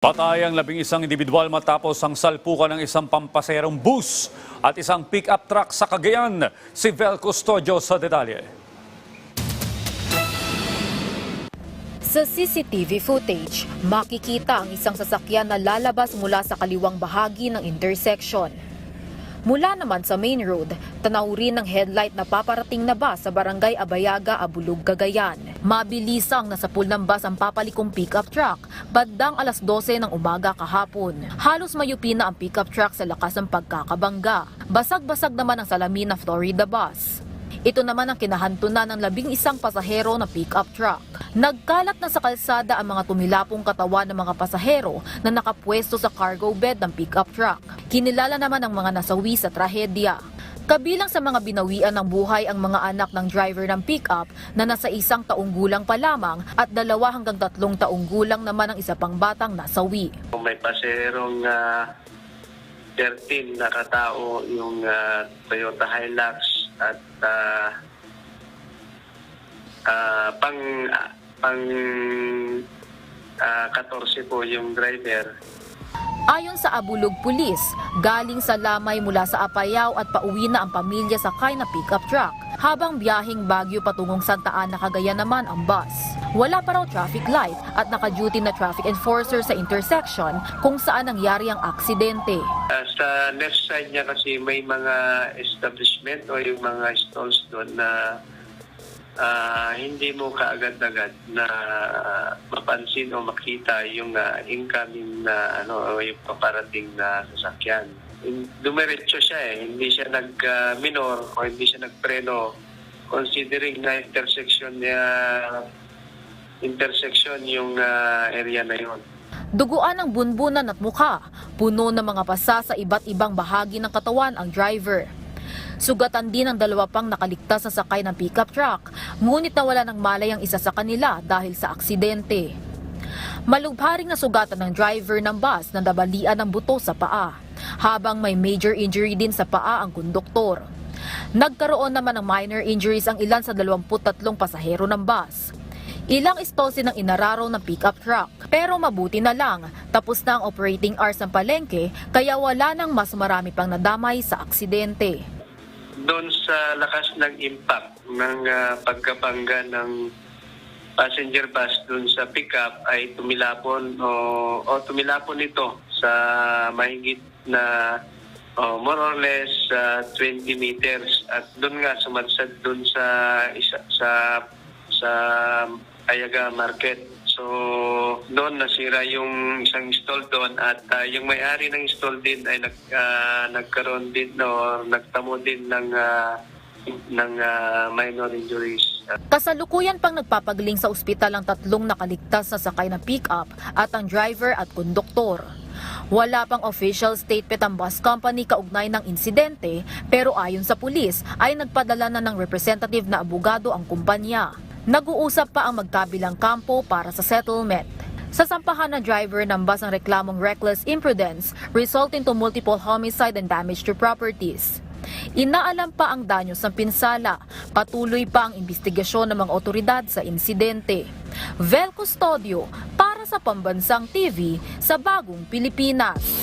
Patay ang labing isang individual matapos ang salpukan ng isang pampaserong bus at isang pick-up truck sa Cagayan. Si Vel Custodio sa detalye. Sa CCTV footage, makikita ang isang sasakyan na lalabas mula sa kaliwang bahagi ng intersection. Mula naman sa main road, tanaw rin ng headlight na paparating na bus sa barangay Abayaga, Abulug, Cagayan. Mabilisang nasapul ng bus ang papalikong pickup truck, bandang alas 12 ng umaga kahapon. Halos mayupi na ang pickup truck sa lakas ng pagkakabangga. Basag-basag naman ang salamin na Florida bus. Ito naman ang kinahantunan ng labing isang pasahero na pick-up truck. Nagkalat na sa kalsada ang mga tumilapong katawan ng mga pasahero na nakapwesto sa cargo bed ng pick-up truck. Kinilala naman ang mga nasawi sa trahedya. Kabilang sa mga binawian ng buhay ang mga anak ng driver ng pick-up na nasa isang taong gulang pa lamang at dalawa hanggang tatlong taong gulang naman ang isa pang batang nasawi. May paserong ah, 13 na katao yung ah, Toyota Hilux at ah, ah, pang pang ah, 14 po yung driver. Ayon sa Abulog Pulis, galing sa Lamay mula sa Apayao at pauwi na ang pamilya sa na pickup truck. Habang biyaheng Baguio patungong Santa Ana, Cagayan naman ang bus. Wala pa raw traffic light at naka-duty na traffic enforcer sa intersection kung saan nangyari ang aksidente. Ah, sa left side niya kasi may mga establishment o yung mga stalls doon na ah, hindi mo kaagad-agad na mapansin o makita yung ah, incoming na ano o yung paparating na sasakyan. Dumiretso siya eh, hindi siya nag-minor o hindi siya nagpreno considering na intersection niya intersection yung ah, area na yon. Duguan ang bunbunan at mukha, puno ng mga pasa sa iba't ibang bahagi ng katawan ang driver. Sugatan din ang dalawa pang nakaligtas sa sakay ng pickup truck, ngunit nawala ng malay ang isa sa kanila dahil sa aksidente. Malubharing nasugatan ng driver ng bus na nabalian ng buto sa paa, habang may major injury din sa paa ang konduktor. Nagkaroon naman ng minor injuries ang ilan sa 23 pasahero ng bus. Ilang istose ng inararo ng pickup truck. Pero mabuti na lang, tapos na ang operating hours ng palengke kaya wala nang mas marami pang nadamay sa aksidente. doon sa lakas ng impact ng ah, pagkabangga ng passenger bus doon sa pickup ay tumilapon o, o tumilapon ito sa mahigit na oh, more or less ah, 20 meters at doon nga sumadsad doon sa isa, sa sa Ayaga Market. So doon nasira yung isang stall doon at ah, yung may-ari ng stall din ay nag, ah, nagkaroon din o nagtamo din ng ah, ng ah, minor injuries. Kasalukuyan pang nagpapagaling sa ospital ang tatlong nakaligtas na sakay ng pick-up at ang driver at konduktor. Wala pang official statement ang bus company kaugnay ng insidente pero ayon sa pulis ay nagpadala na ng representative na abogado ang kumpanya. Nag-uusap pa ang magkabilang kampo para sa settlement. Sa sampahan ng driver ng bus ang reklamong reckless imprudence resulting to multiple homicide and damage to properties. Inaalam pa ang danyos ng pinsala. Patuloy pa ang investigasyon ng mga otoridad sa insidente. Vel Custodio para sa Pambansang TV sa Bagong Pilipinas.